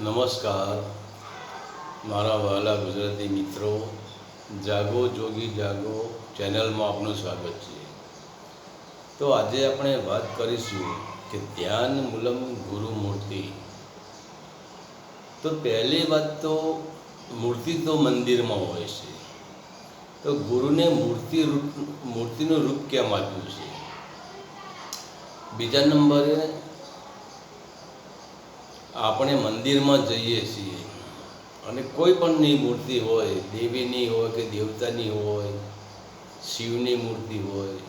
નમસ્કાર. મારા વહાલા ગુજરાતી મિત્રો, જાગો, જોગી જાગો ચેનલમાં આપનું સ્વાગત છે. તો આજે આપણે વાત કરીશું કે ધ્યાન મૂલમ ગુરુ મૂર્તિ. તો પહેલી વાત તો મૂર્તિ તો મંદિરમાં હોય છે. તો ગુરુને મૂર્તિ રૂપ, મૂર્તિનું રૂપ કેમ આપ્યું છે? બીજા નંબરે આપણે મંદિરમાં જઈએ છીએ. અને કોઈ પણની મૂર્તિ હોય, દેવીની હોય કે દેવતાની હોય, શિવની મૂર્તિ હોય,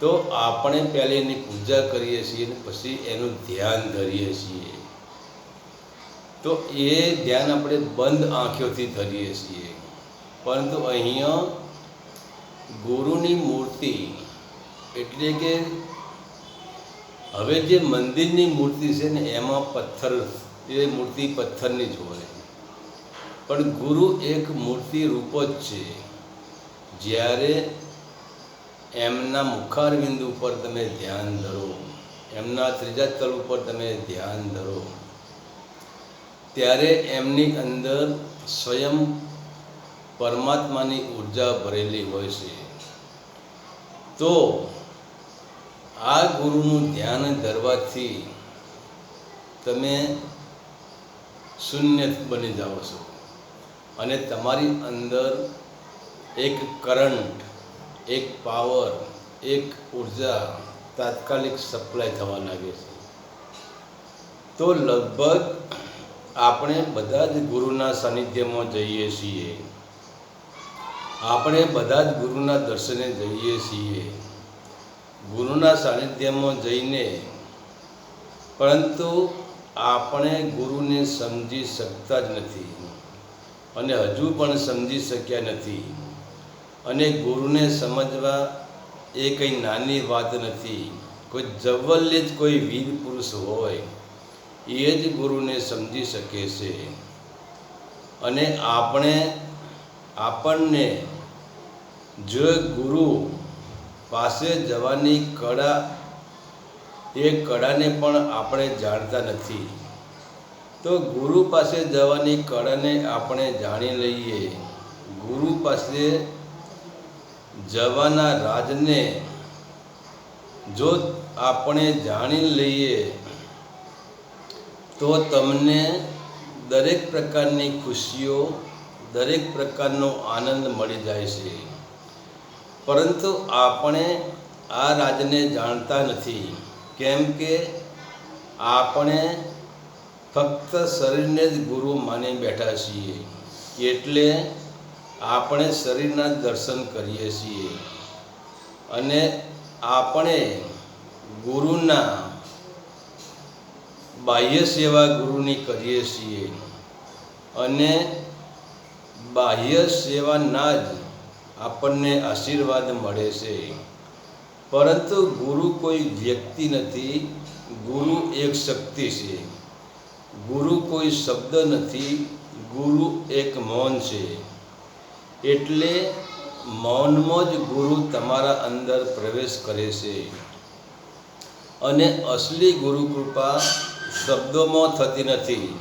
તો આપણે પહેલાં એની પૂજા કરીએ છીએ અને પછી એનું ધ્યાન ધરીએ છીએ. તો એ ધ્યાન આપણે બંધ આંખોથી ધરીએ છીએ. પરંતુ અહીંયા ગુરુની મૂર્તિ એટલે કે હવે જે મંદિરની મૂર્તિ છે ને, એમાં પથ્થર, એ મૂર્તિ પથ્થરની જ હોય. પણ ગુરુ એક મૂર્તિ રૂપ જ છે. જ્યારે એમના મુખાર બિંદુ ઉપર તમે ધ્યાન ધરો, એમના ત્રીજા તલ ઉપર તમે ધ્યાન ધરો, ત્યારે એમની અંદર સ્વયં પરમાત્માની ઊર્જા ભરેલી હોય છે. તો આ ગુરુનું ધ્યાન ધરવાથી તમે શૂન્ય બની જાઓ છો. અને તમારી અંદર એક કરંટ એક પાવર એક ઊર્જા તાત્કાલિક સપ્લાય થવા લાગે છે. તો લગભગ આપણે બધા જ ગુરુના સાનિધ્યમાં જઈએ છીએ. આપણે બધા જ ગુરુના દર્શને જઈએ છીએ. ગુરુના સાનિધ્યમાં જઈને, પરંતુ આપણે ગુરુને સમજી શકતા જ નથી અને હજુ પણ સમજી શક્યા નથી અને ગુરુને સમજવા એ કંઈ નાની વાત નથી. કોઈ જવલ્ય જ કોઈ વીર પુરુષ હોય, એ જ ગુરુને સમજી શકે છે. અને આપણે આપણને, જો ગુરુ પાસે જવાની કળા, એ કળાને પણ આપણે જાણતા નથી. તો ગુરુ પાસે જવાની કળાને આપણે જાણી લઈએ. ગુરુ પાસે જવાના રાજને જો આપણે જાણી લઈએ, તો તમને દરેક પ્રકારની ખુશીઓ, દરેક પ્રકારનો આનંદ મળી જાય છે. પરંતુ આપણે આ રાજને જાણતા નથી. કેમ કે આપણે ફક્ત શરીરને જ ગુરુ માની બેઠા છીએ. એટલે આપણે શરીરના દર્શન કરીએ છીએ. અને આપણે ગુરુના બાહ્ય સેવા ગુરુની કરીએ છીએ. અને બાહ્ય સેવાના જ આપણને આશીર્વાદ મળે છે. પરંતુ ગુરુ કોઈ વ્યક્તિ નથી, ગુરુ એક શક્તિ છે. ગુરુ કોઈ શબ્દ નથી, ગુરુ એક મૌન છે. એટલે મૌનમાં જ ગુરુ તમારા અંદર પ્રવેશ કરે છે. અને અસલી ગુરુ કૃપા શબ્દોમાં થતી નથી,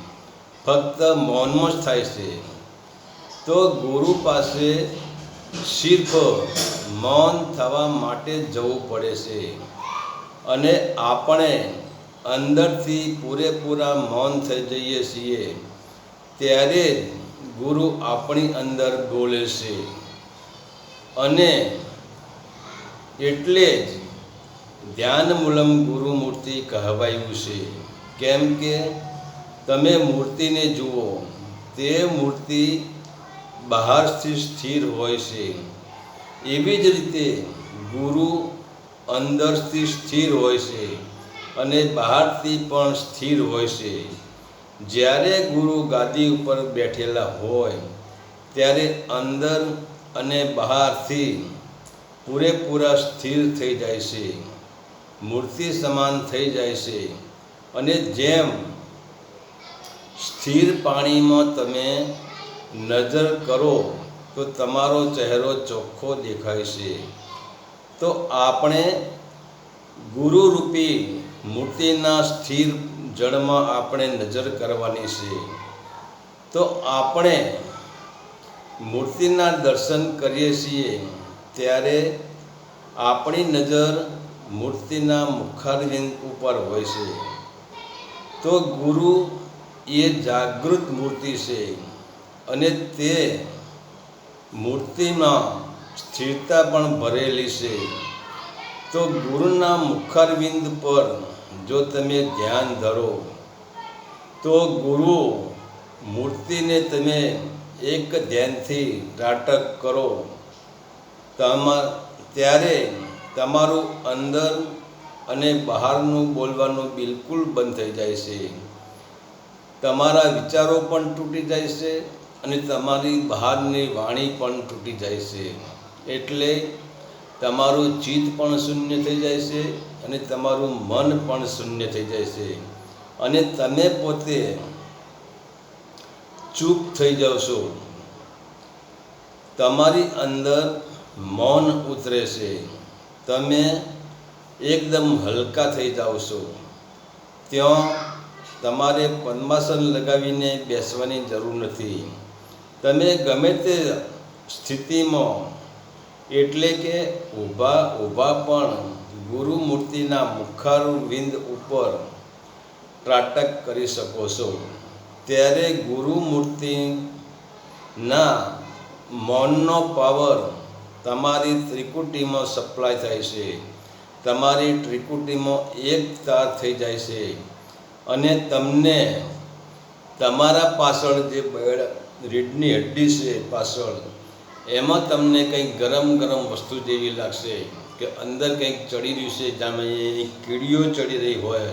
ફક્ત મૌનમાં જ થાય છે. તો ગુરુ પાસે સિર્ફ મૌન થવા માટે જવું પડે છે. અને આપણે અંદરથી પૂરેપૂરા મૌન થઈ જઈએ છીએ, ત્યારે ગુરુ આપણી અંદર બોલે છે. અને એટલે જ ધ્યાનમૂલમ ગુરુ મૂર્તિ કહેવાયું છે. કેમ કે તમે મૂર્તિને જુઓ, તે મૂર્તિ બહારથી સ્થિર હોય છે. એવી જ રીતે ગુરુ અંદરથી સ્થિર હોય છે અને બહારથી પણ સ્થિર હોય છે. જ્યારે ગુરુ ગાદી ઉપર બેઠેલા હોય, ત્યારે અંદર અને બહારથી પૂરેપૂરા સ્થિર થઈ જાય છે. મૂર્તિ સમાન થઈ જાય છે અને જેમ સ્થિર પાણીમાં તમે નજર કરો તો તમારો ચહેરો ચોખ્ખો દેખાય છે. તો આપણે ગુરુરૂપી મૂર્તિના સ્થિર જળમાં આપણે નજર કરવાની છે. તો આપણે મૂર્તિના દર્શન કરીએ છીએ ત્યારે આપણી નજર મૂર્તિના મુખારવિંદ ઉપર હોય છે. તો ગુરુ એ જાગૃત મૂર્તિ છે. અને તે મૂર્તિમાં સ્થિરતા પણ ભરેલી છે. તો ગુરુના મુખારવિંદ પર જો તમે ધ્યાન ધરો, તો ગુરુ મૂર્તિને તમે એક ધ્યાનથી ત્રાટક કરો. ત્યારે તમારું અંદર અને બહારનું બોલવાનું બિલકુલ બંધ થઈ જાય છે. તમારા વિચારો પણ તૂટી જાય છે. અને તમારી બહારની વાણી પણ તૂટી જાય છે. એટલે તમારું ચિત્ત પણ શૂન્ય થઈ જાય છે અને તમારું મન પણ શૂન્ય થઈ જાય છે. અને તમે પોતે ચૂપ થઈ જાઓ છો. તમારી અંદર મૌન ઉતરે છે. તમે એકદમ હલકા થઈ જાઓ છો. ત્યાં તમારે પદ્માસન લગાવીને બેસવાની જરૂર નથી. તમે ગમે તે સ્થિતિમાં, એટલે કે ઊભા ઊભા પણ ગુરુ મૂર્તિના મુખારુ વિંદ ઉપર ત્રાટક કરી શકો છો. ત્યારે ગુરુ મૂર્તિના મૌનનો પાવર તમારી ત્રિકુટીમાં સપ્લાય થાય છે. તમારી ત્રિકુટીમાં એક તાર થઈ જાય છે. અને તમને તમારા પાછળ જે રીઢની હડ્ડી છે પાછળ, એમાં તમને કંઈક ગરમ ગરમ વસ્તુ જેવી લાગશે કે અંદર કંઈક ચડી રહ્યું છે, જ્યાં એ કીડીઓ ચડી રહી હોય,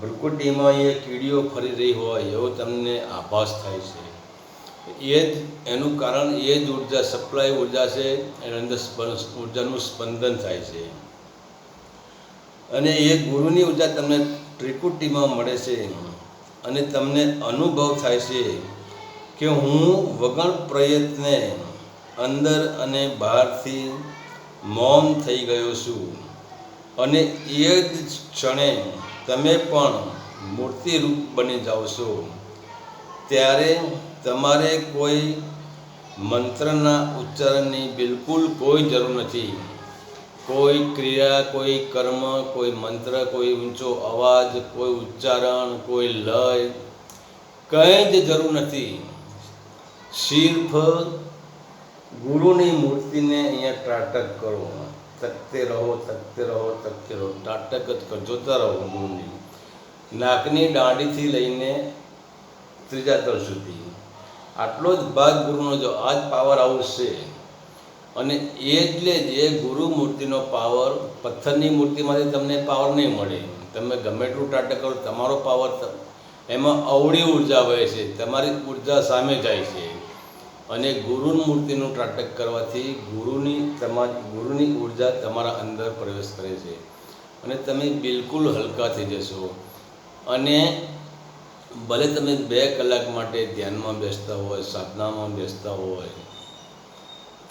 ભ્રુકુટીમાં એ કીડીઓ ફરી રહી હોય, એવો તમને આભાસ થાય છે. એ જ, એનું કારણ એ જ ઊર્જા, સપ્લાય ઊર્જા છે, એની અંદર ઉર્જાનું સ્પંદન થાય છે. અને એ ગુરુની ઊર્જા તમને ત્રિકુટીમાં મળે છે અને તમને અનુભવ થાય છે કે હું વગર પ્રયત્ને અંદર અને બહારથી મૌન થઈ ગયો છું. અને એ જ ક્ષણે તમે પણ મૂર્તિરૂપ બની જાઓ છો. ત્યારે તમારે કોઈ મંત્રના ઉચ્ચારણની બિલકુલ કોઈ જરૂર નથી. કોઈ ક્રિયા, કોઈ કર્મ, કોઈ મંત્ર, કોઈ ઊંચો અવાજ, કોઈ ઉચ્ચારણ, કોઈ લય, કંઈ જ જરૂર નથી. સિર્ફ ગુરુની મૂર્તિને અહીંયા ત્રાટક કરો. તકતે રહો તકતે રહો તકતે રહો. ત્રાટક જ કરો, જોતા રહો ગુરુની. નાકની દાંડીથી લઈને ત્રીજા તળ સુધી. આટલો જ ભાગ ગુરુનો જો આ જ પાવર આવશે અને એટલે જ એ ગુરુ મૂર્તિનો પાવર પથ્થરની મૂર્તિમાંથી તમને પાવર નહીં મળે. તમે ગમે એટલું ટાટક કરો, તમારો પાવર એમાં અવળી ઊર્જા વહે છે, તમારી ઊર્જા સામે જાય છે. અને ગુરુ મૂર્તિનું ત્રાટક કરવાથી ગુરુની તમારી ગુરુની ઊર્જા તમારા અંદર પ્રવેશ કરે છે. અને તમે બિલકુલ હલકા થઈ જશો. અને ભલે તમે બે કલાક માટે ધ્યાનમાં બેસતા હોય, સાધનામાં બેસતા હોય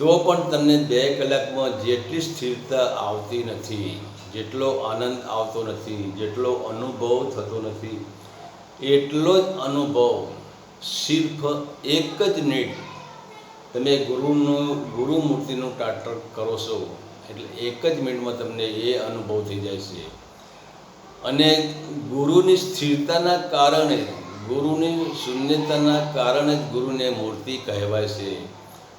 તો પણ તમને બે કલાકમાં જેટલી સ્થિરતા આવતી નથી, જેટલો આનંદ આવતો નથી, જેટલો અનુભવ થતો નથી, એટલો જ અનુભવ સિર્ફ એક જ મિનિટ તમે ગુરુનું, ગુરુ મૂર્તિનું ટાટર કરો છો, એટલે એક જ મિનિટમાં તમને એ અનુભવ થઈ જાય છે. અને ગુરુની સ્થિરતાના કારણે, ગુરુની શૂન્યતાના કારણે જ ગુરુને મૂર્તિ કહેવાય છે.